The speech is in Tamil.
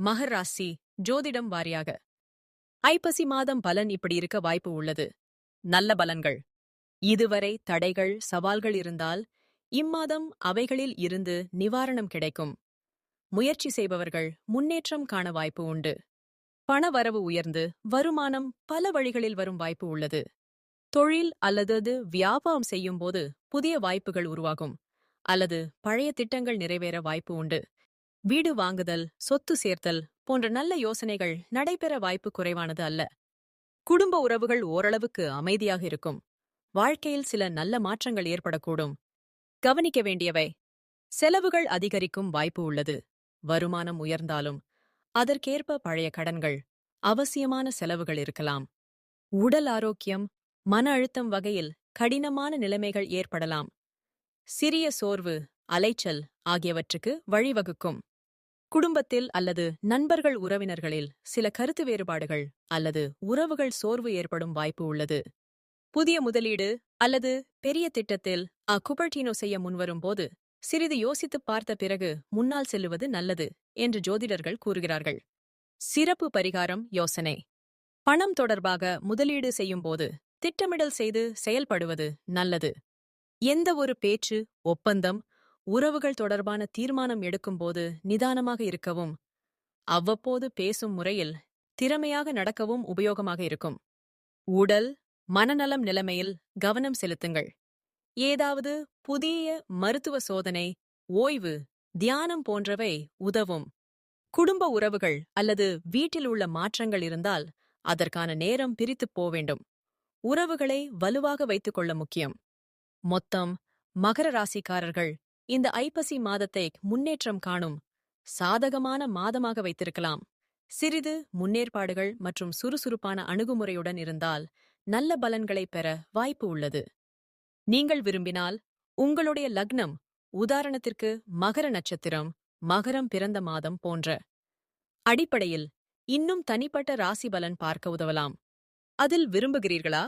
மகர் ராசி ஜோதிடம் வாரியாக. ஐப்பசி மாதம் பலன் இப்படி இருக்க வாய்ப்பு உள்ளது. நல்ல பலன்கள். இதுவரை தடைகள் சவால்கள் இருந்தால் இம்மாதம் அவைகளில் இருந்து நிவாரணம் கிடைக்கும். முயற்சி செய்பவர்கள் முன்னேற்றம் காண வாய்ப்பு உண்டு. பண வரவு உயர்ந்து வருமானம் பல வழிகளில் வரும் வாய்ப்பு உள்ளது. தொழில் அல்லது வியாபாரம் செய்யும்போது புதிய வாய்ப்புகள் உருவாகும். அல்லது பழைய திட்டங்கள் நிறைவேற வாய்ப்பு உண்டு. வீடு வாங்குதல் சொத்து சேர்த்தல் போன்ற நல்ல யோசனைகள் நடைபெற வாய்ப்பு குறைவானது அல்ல. குடும்ப உறவுகள் ஓரளவுக்கு அமைதியாக இருக்கும். வாழ்க்கையில் சில நல்ல மாற்றங்கள் ஏற்படக்கூடும். கவனிக்க வேண்டியவை. செலவுகள் அதிகரிக்கும் வாய்ப்பு உள்ளது. வருமானம் உயர்ந்தாலும் அதற்கேற்ப பழைய கடன்கள் அவசியமான செலவுகள் இருக்கலாம். உடல் ஆரோக்கியம் மன அழுத்தம் வகையில் கடினமான நிலைமைகள் ஏற்படலாம். சிறிய சோர்வு அலைச்சல் ஆகியவற்றுக்கு வழிவகுக்கும். குடும்பத்தில் அல்லது நண்பர்கள் உறவினர்களில் சில கருத்து வேறுபாடுகள் அல்லது உறவுகள் சோர்வு ஏற்படும் வாய்ப்பு உள்ளது. புதிய முதலீடு அல்லது பெரிய திட்டத்தில் அக்குபர்டீனோ செய்ய முன்வரும்போது சிறிது யோசித்துப் பார்த்த பிறகு முன்னால் செல்லுவது நல்லது என்று ஜோதிடர்கள் கூறுகிறார்கள். சிறப்பு பரிகாரம் யோசனை. பணம் தொடர்பாக முதலீடு செய்யும்போது திட்டமிடல் செய்து செயல்படுவது நல்லது. எந்த ஒரு பேச்சு ஒப்பந்தம் உறவுகள் தொடர்பான தீர்மானம் எடுக்கும்போது நிதானமாக இருக்கவும் அவ்வப்போது பேசும் முறையில் திறமையாக நடக்கவும் உபயோகமாக இருக்கும். உடல் மனநலம் நிலைமையில் கவனம் செலுத்துங்கள். ஏதாவது புதிய மருத்துவ சோதனை ஓய்வு தியானம் போன்றவை உதவும். குடும்ப உறவுகள் அல்லது வீட்டில் உள்ள மாற்றங்கள் இருந்தால் அதற்கான நேரம் பிரித்துப் போக வேண்டும். உறவுகளை வலுவாக வைத்துக் கொள்ள முக்கியம். மொத்தம் மகர ராசிக்காரர்கள் இந்த ஐப்பசி மாதத்தை முன்னேற்றம் காணும் சாதகமான மாதமாக வைத்திருக்கலாம். சிறிது முன்னேற்பாடுகள் மற்றும் சுறுசுறுப்பான அணுகுமுறையுடன் இருந்தால் நல்ல பலன்களைப் பெற வாய்ப்பு உள்ளது. நீங்கள் விரும்பினால் உங்களுடைய லக்னம் உதாரணத்திற்கு மகர நட்சத்திரம் மகரம் பிறந்த மாதம் போன்ற அடிப்படையில் இன்னும் தனிப்பட்ட ராசி பலன் பார்க்க உதவலாம். அதில் விரும்புகிறீர்களா?